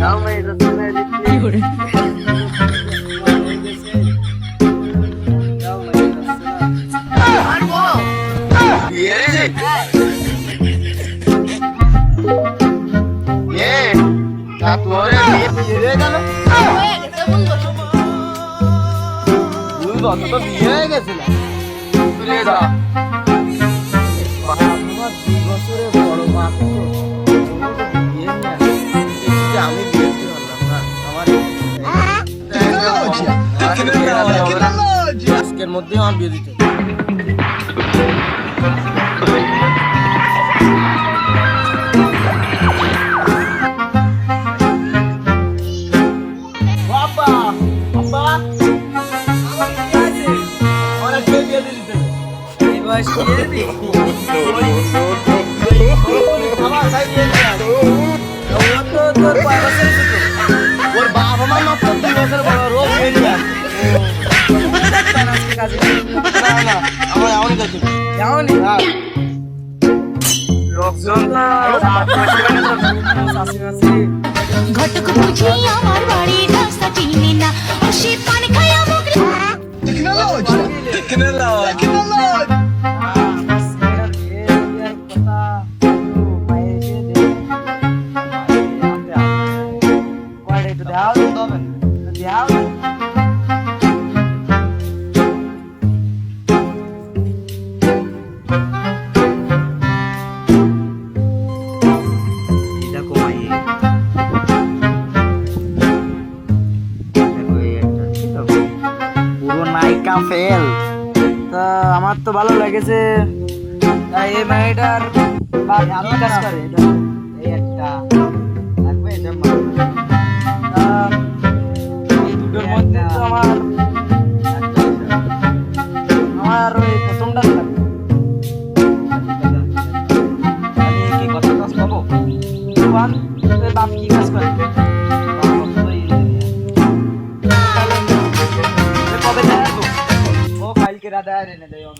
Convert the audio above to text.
তা বিয়ে হয়ে গেছিল রে? যা বছরে বড় মা তো তোর কয় বছরের ছোট? ওর বাবা মা মাত্র দুই বছর বড় না আমার এমনই কাছে এমনই হ্যাঁ লোকজন ঘটক বুঝি আমার বাড়ির রাস্তা চিনি না ও সে পান খায়া মুখ পুরো নায়িকা ফেল তা আমার তো ভালো লেগেছে। এই মেয়েটার বাপ কাজ করে এটা? এই একটা। লাগবে এটা এই দুটোর মধ্যে তো আমার আমার ওই প্রথমটা লাগবে। રાધા ને દયો